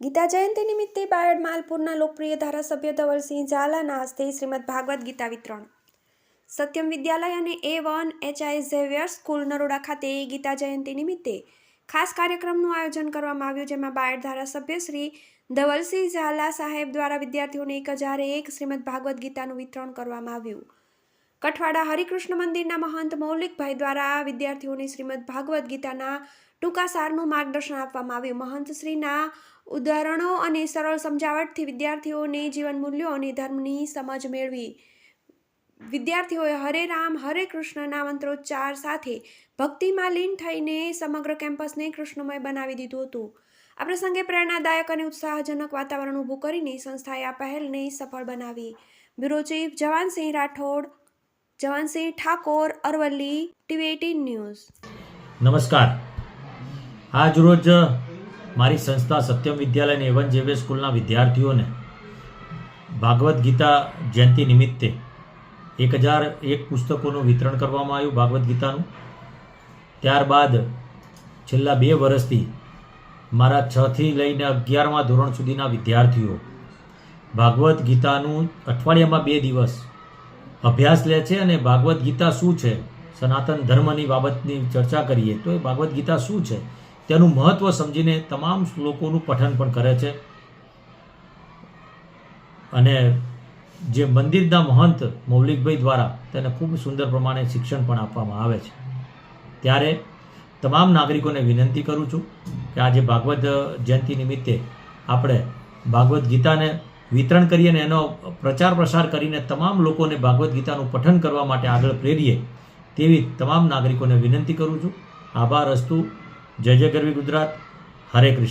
ગીતા જયંતિ નિમિત્તે બાયડ માલપુરના લોકપ્રિય ધારાસભ્ય ધવલસિંહ ઝાલાના હસ્તે શ્રીમદ ભાગવત ગીતા વિતરણ. સત્યમ વિદ્યાલય અને A one HI Xavier school Naroda ખાતે ગીતા જયંતિ નિમિત્તે ખાસ કાર્યક્રમનું આયોજન કરવામાં આવ્યું, જેમાં બાયડ ધારાસભ્ય શ્રી ધવલસિંહ ઝાલા સાહેબ દ્વારા વિદ્યાર્થીઓને એક હજાર એક શ્રીમદ ભાગવત ગીતાનું વિતરણ કરવામાં આવ્યું. કઠવાડા હરિકૃષ્ણ મંદિરના મહંત મૌલિકભાઈ દ્વારા વિદ્યાર્થીઓને શ્રીમદ ભાગવદ્ ગીતાના ટૂંકા સારનું માર્ગદર્શન આપવામાં આવ્યું. મહંતશ્રીના ઉદાહરણો અને સરળ સમજાવટથી વિદ્યાર્થીઓને જીવન મૂલ્યો અને ધર્મની સમજ મેળવી. વિદ્યાર્થીઓએ હરે રામ, હરે કૃષ્ણના મંત્રોચ્ચાર સાથે ભક્તિમાં લીન થઈને સમગ્ર કેમ્પસને કૃષ્ણમય બનાવી દીધું હતું. આ પ્રસંગે પ્રેરણાદાયક અને ઉત્સાહજનક વાતાવરણ ઊભું કરીને સંસ્થાએ આ પહેલને સફળ બનાવી. Bureau chief Jawansinh Rathod Jawansinh Thakor, Aravalli, TV eighteen news. નમસ્કાર. આજ રોજ મારી સંસ્થા સત્યમ વિદ્યાલય અને એવન જેવે સ્કૂલના વિદ્યાર્થીઓને ભાગવદ્ ગીતા જયંતિ નિમિત્તે એક હજાર એક પુસ્તકોનું વિતરણ કરવામાં આવ્યું ભાગવદ્ ગીતાનું. ત્યારબાદ છેલ્લા બે વર્ષથી મારા છથી લઈને અગિયારમા ધોરણ સુધીના વિદ્યાર્થીઓ ભાગવદ્ ગીતાનું અઠવાડિયામાં બે દિવસ અભ્યાસ લે છે અને ભાગવદ્ ગીતા શું છે? સનાતન ધર્મની બાબતની ચર્ચા કરીએ તો એ ભાગવદ્ ગીતા શું છે? તેનું મહત્ત્વ સમજીને તમામ શ્લોકોનું પઠન પણ કરે છે. અને જે મંદિરના મહંત મૌલિકભાઈ દ્વારા તેને ખૂબ સુંદર પ્રમાણે શિક્ષણ પણ આપવામાં આવે છે. ત્યારે તમામ નાગરિકોને વિનંતી કરું છું કે આજે ભાગવત જયંતિ નિમિત્તે આપણે ભાગવદ્ ગીતાને વિતરણ કરીએ અને એનો પ્રચાર પ્રસાર કરીને તમામ લોકોને ભાગવદ્ ગીતાનું પઠન કરવા માટે આગળ પ્રેરીએ તેવી તમામ નાગરિકોને વિનંતી કરું છું. આભાર અસ્તુ. જય જય ગરવી ગુજરાત. હરે કૃષ્ણ.